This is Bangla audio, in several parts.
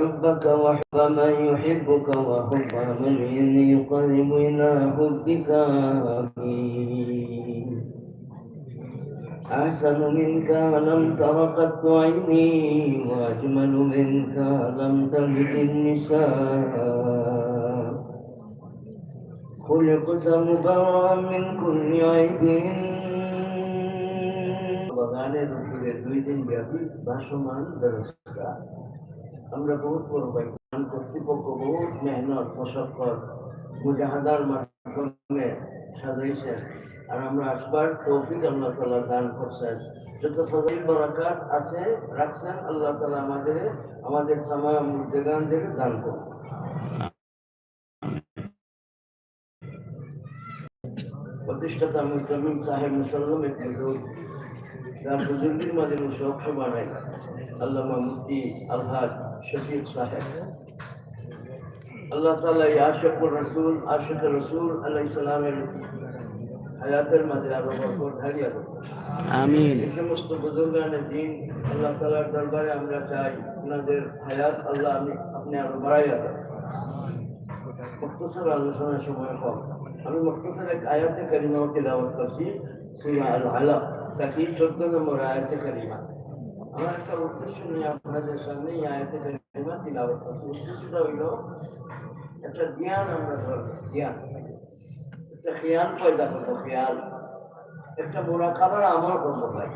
حبك وحب من يحبك وحب من يقرب إلى حبك آمين أحسن منك لم تر قط عيني وأجمل منك لم تلد النساء خلقت مبرأ من كل عيب বাগানের উপরে দুই দিন ব্যাপী ভাসমান ব্যবস্থা আমরা বহুত বড় বাইকান কর্তৃপক্ষ বহুত মেহনত মশক্কর মুজাহাদার মাধ্যমে সাজাইছেন আর আমরা আসবার তৌফিক আল্লাহ তালা দান করছেন। যত সবাই বরাকাত আছে, রাখছেন, আল্লাহ তালা আমাদের আমাদের তামাম দেগানদের দান করুন। প্রতিষ্ঠাতা মুসলিম সাহেব মুসল্লম এক হুজুর যার বুজুর্গের মাঝে অক্ষ বানাই আল্লামা মুফতি আলহাজ শফিক সাহেব আল্লাহ তালা এই আশেকুর রসুল আশেক রসুল আল্লাহ ইসলামের হায়াতের মাঝে আরও বরকত ঢালিয়া দেব আমিন এই সমস্ত বুজুর্গানের দিন আল্লাহ তালার দরবারে আমরা চাই ওনাদের হায়াত আল্লাহ আমি আপনি আরও বাড়াইয়া দেন মুক্তসর আলোচনার সময় কম আমি মুক্তসর এক আয়াতে কারিমাও তিলাওয়াত করছি সুরা আল আলাক তাকে চোদ্দ নম্বর আয়াতে কারিমা একটা উদ্দেশ্য নিয়ে আপনাদের সামনে উদ্দেশ্যটা একটা আমরা একটা খেয়াল পয়দা করব একটা করব ভাই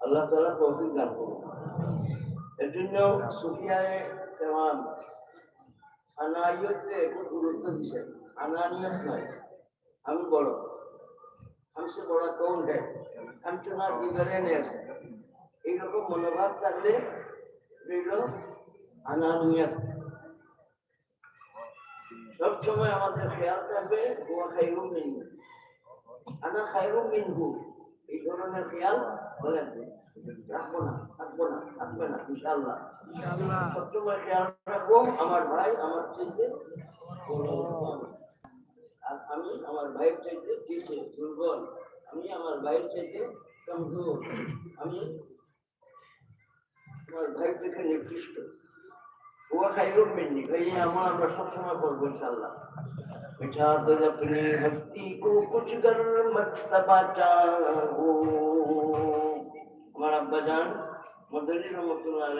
আল্লাহ তালা তৌফিক দান করুন। এর জন্য সুফিয়ায় তেমন আনাইয়তে খুব গুরুত্ব নয়, আমি বড়। हमसे बड़ा कौन है हम चुनाव जिगरे ने এইরকম মনোভাব থাকলে রইল আনানিয়ত সব সময় আমাদের খেয়াল থাকবে হুয়া খাইরুম মিনহু আনা খাইরুম মিনহু এই ধরনের খেয়াল বলেন রাখবো না থাকবো না থাকবে না ইনশাআল্লাহ সবসময় খেয়াল রাখবো আমার ভাই আমার চাইতে বড়। আর আমি আমার ভাইয়ের চাইতে পিছিয়ে দুর্বল আমি আমার ভাইয়ের চাইতে কমজোর। আমি আমার ভাইয়ের থেকে নির্দিষ্ট। ভাই আমার আমরা সবসময় করব ইনশাল্লাহ আমার আব্বা রহমতুল্লাহ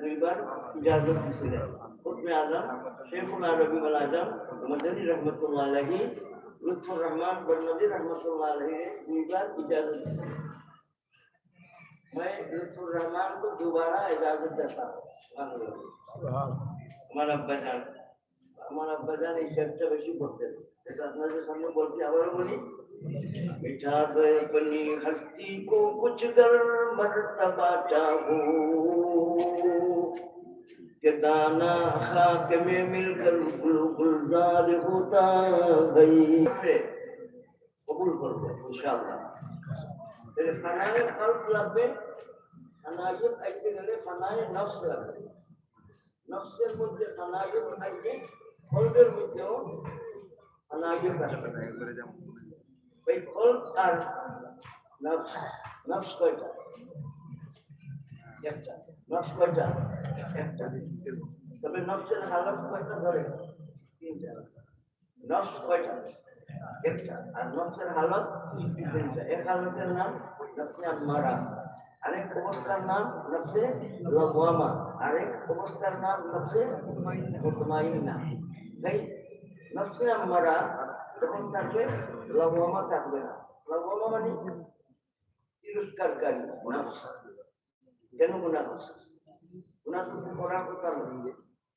দুইবার ইজাজত দিয়েছিলেন হুকমে আজম শেখুল আরবি আল আজম মদনী রহমতুল্লাহ আলাহি লুৎফুর রহমান বন্নদী রহমতুল্লাহ আলাহি দুইবার इजाजत দিছিলেন मैं लुत्फुर रहमान को दोबारा इजाजत देता हूँ আমার আব্বা জান আমার আব্বা জান এই শেরটা বেশি করতেন এটা আপনাদের সামনে বলছি আবারও বলি মিঠা দে বনি হস্তি কো কুছ কর মর্তবা চাহো کہ دانا خاک میں مل کر گلزار ہوتا گئی قبول کر دیں انشاءاللہ پھر فنائے قلب لگے فنائیت ایسے گلے فنائے نفس لگے নফসের মধ্যে খানায়ত থাকবে ফলদের মধ্যেও খানায়ত আসবে ওই ফল আর নফস নফস কয়টা একটা নফস কয়টা? একটা তবে নফসের হালত কয়টা ধরে? তিনটা। নফস কয়টা? একটা। আর নফসের হালত তিনটা। এক হালতের নাম নফসে আম্মারা আরেক অবস্থার নাম নফসে লওয়ামা আরেক অবস্থার নাম নফসে মুতমাইন্না। তাই নফসে আম্মারা তখন থাকবে লওয়ামা থাকবে না। লওয়ামা মানে তিরস্কারকারী নফস কেন গুণা করছে গুণা করতে করার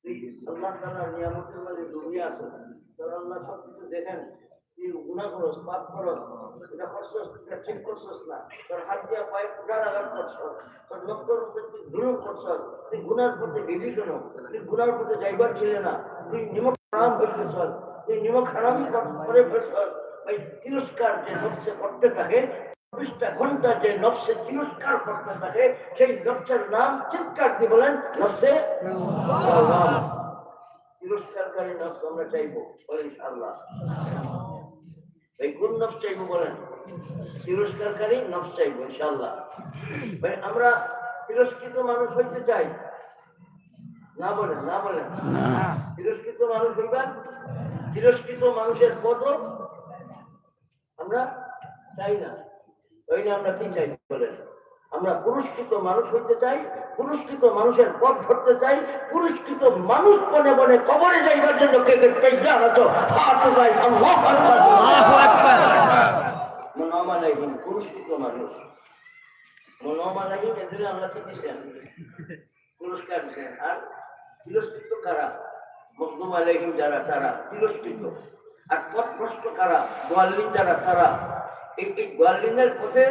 তুই আল্লাহ তাআলার নিয়ামতের মাঝে ডুবিয়ে আসো তোর আল্লাহ সব কিছু দেখেন তুই গুণা করস পাপ করস এটা করছস এটা ঠিক করছস না তোর হাত দিয়া পায়ে কুটার আঘাত করছস তোর লক্ষ্যর উপরে তুই কেন তুই যাইবার না তুই নিমক তুই নিমক করে ওই তিরস্কার যে করতে থাকে চব্বিশটা ঘণ্টা যে নফসে তিরস্কার করতে থাকে সেই নফসের নাম চিৎকার দিয়ে বলেন নফসে তিরস্কারকারী নফস আমরা চাইব বলেন আল্লাহ এই কোন নফস চাইব বলেন? তিরস্কারকারী নফস চাইব ইনশাল্লাহ ভাই আমরা তিরস্কৃত মানুষ হইতে চাই। না বলেন না বলেন। তিরস্কৃত মানুষ হইবা তিরস্কৃত মানুষের পদ আমরা চাই না। না আমরা কি চাই বলেন? আমরা পুরস্কৃত মানুষ হইতে চাই পুরস্কৃত মানুষের পথ ধরতে চাই পুরস্কৃত মানুষ বনে বনে কবরে যাইবার জন্য কে কে তৈরি আছো? হাত ভাই আল্লাহু আকবার। আল্লাহু আকবার। মনোমালাহীন পুরস্কৃত মানুষ। মনোমালাহীন এদের আল্লাহ কি দিচ্ছেন পুরস্কার দিচ্ছেন আর তিরস্কৃত কারা? মজলুম আলাইহিম যারা তারা তিরস্কৃত। আর পথভ্রষ্ট কারা? গোয়ালিন যারা তারা এই এই গোয়ালিনের পথে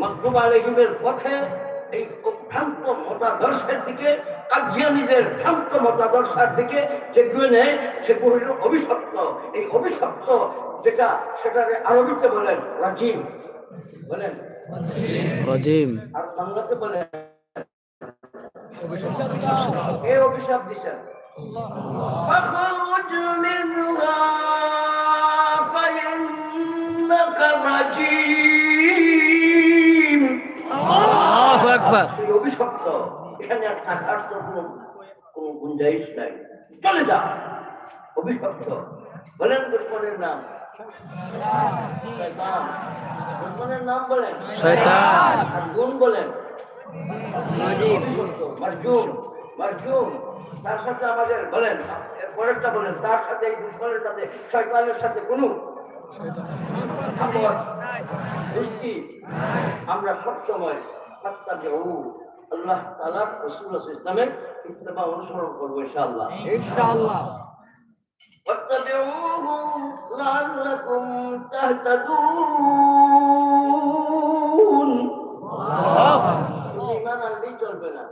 মজলুম আলাইহিমের পথে এই ভ্রান্ত মতাদর্শের দিকে কাজিয়ানিদের ভ্রান্ত মতাদর্শের দিকে যেগুলো নেয় সেগুলো হইল অভিশপ্ত এই অভিশপ্ত যেটা সেটারে আরবিতে বলেন রাজিম বলেন রজিম আর বাংলাতে বলেন কে অভিশাপ দিছেন فاخرج منها فإنك رجيم আল্লাহু আকবার তুই অভিশপ্ত এখানে আর থাকার তো কোনো কোনো গুঞ্জাইশ নাই চলে যা অভিশপ্ত বলেন দুশ্মনের নাম শয়তান দুশ্মনের নাম বলেন শয়তান আর গুণ বলেন অভিশপ্ত মারজুম মারজুম তার সাথে আমাদের বলেন এর পরেরটা বলেন তার সাথে এই দুশ্মনের সাথে শয়তানের সাথে কোনো আপদ দুষ্টি আমরা সবসময় ফাত্তাবিউ আল্লাহ তাআলার রাসূল ইসলামের ইত্তেবা অনুসরণ করব ইনশাআল্লাহ ইনশাআল্লাহ واتبعوه لعلكم تهتدون শুধু ইমান আনলেই চলবে না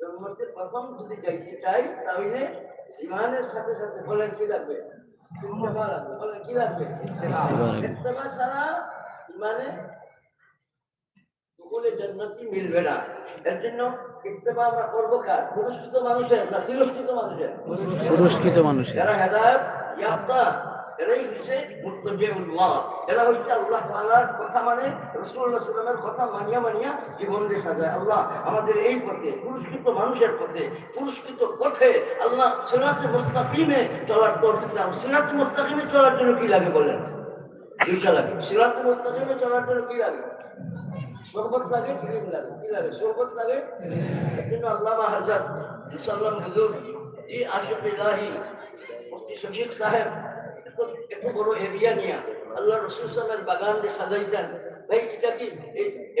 জন্মতে প্রথম যদি যাইতে চাই তাহলে ইমানের সাথে সাথে বলেন কি লাগবে ইত্তেবা লাগবে বলেন কি লাগবে? ইত্তেবা ছাড়া ইমানে দুকুলে জান্নাতি মিলবে না এর জন্য ইত্তেবা আমরা করব কার পুরস্কৃত মানুষের। না তিরস্কৃত মানুষের পুরস্কৃত মানুষের। যারা হেদায়ত এরাই হচ্ছে মুত্তাবিউল্লাহ। এরা হচ্ছে আল্লাহ কথা মানে রাসূলুল্লাহ সাল্লাল্লাহু কথা মানিয়া মানিয়া জীবন দিয়ে সাজায়। আল্লাহ আমাদের এই পথে, পুরস্কৃত মানুষের পথে, পুরস্কৃত পথে আল্লাহ সিরাতে মুস্তাকিমে চলার তৌফিক দাও সিরাতে মুস্তাকিমে চলার জন্য কি লাগে বলেন? দুইটা লাগে সিরাতে মুস্তাকিমে চলার জন্য কি লাগে? সোহবত লাগে ইলিম লাগে। কি লাগে? সোহবত লাগে? এর জন্য আল্লামা মুসাল্লাম হুজুর জি আশিক ইলাহি শফিক সাহেব এত বড় এরিয়া নিয়ে আল্লাহ রসুল সাহেবের বাগান যে সাজাইছেন। ভাই এটা কি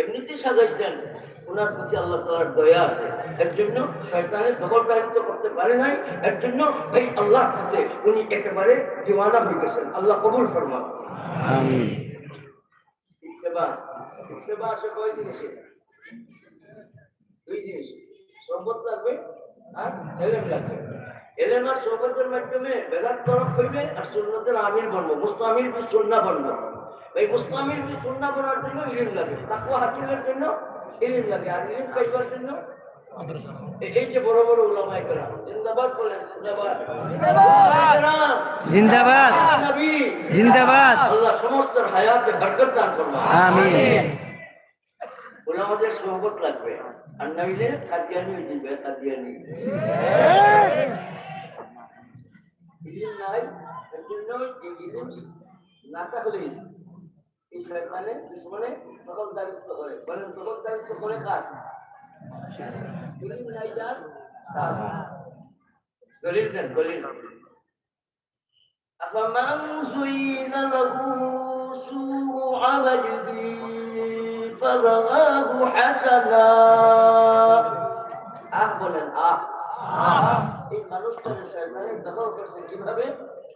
এমনিতেই সাজাইছেন? ওনার প্রতি আল্লাহ তালার দয়া আছে। এর জন্য শয়তানের দখলদারিত্ব করতে পারে নাই। এর জন্য ভাই আল্লাহর কাছে উনি একেবারে দিওয়ানা হয়ে গেছেন। আল্লাহ কবুল ফরমান আমিন। ইত্তেবা ইত্তেবা আসে কয় জিনিসে? দুই জিনিস। সহবত লাগবে আর লাগবে। এলেম আর সহবতের মাধ্যমে বেদাত তরফ হইবে আর সুন্নতের আমির বনবো মুস্তামির বি সুন্না বনবো। এই মুস্তামির বি সুন্না বনার জন্য ইলিম লাগে তাকুয়া হাসিলের জন্য ইলিম লাগে আর ইলিম পাইবার জন্য এই যে বড় বড় উলামাই করা জিন্দাবাদ বলেন জিন্দাবাদ। জিন্দাবাদ। জিন্দাবাদ। আল্লাহ সমস্ত হায়াতে বরকত দান করবা আমিন। ওলামাদের সোহবত লাগবে আর নইলে কাদিয়ানি হয়ে যাবে কাদিয়ানি ইলিম নাই এর জন্য এই ইলিম না থাকলেই এই শয়তানে দুশ্মনে দখলদারিত্ব করে বলেন দখলদারিত্ব করে কার ইলিম নাই যার তার দলিল দেন দলিল أفمن زين له سوء عمله فرآه حسنا আহ বলেন আহ এই মানুষটার শয়তানে দখল করছে কিভাবে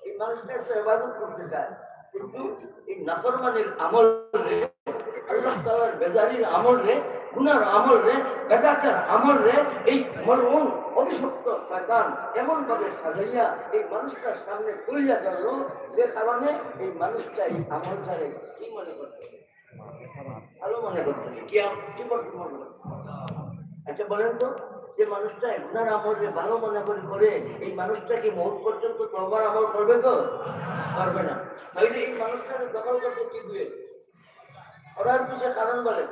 এই মানুষটা এসে ইবাদত করতে চায় কিন্তু এই নাফরমানের আমল রে আল্লাহ তাআলার বেজারির আমল রে গুনার আমল রে বেজাচার আমল রে এই মরহুম অভিশপ্ত শয়তান এমন ভাবে সাজাইয়া এই মানুষটার সামনে তুলিয়া ধরলো যে কারণে এই মানুষটা এই আমলটারে কি মনে করতে ভালো মনে করতেছে। কি কি করতে আচ্ছা বলেন তো, যে মানুষটা গুনার যে ভালো মনে করে করে, এই মানুষটা কি মুহূর্ত পর্যন্ত তবার আমল করবে তো? করবে না। তাহলে এই মানুষটাকে দখল করতে কি দিয়ে? ওরার পিছিয়ে কারণ বলেন।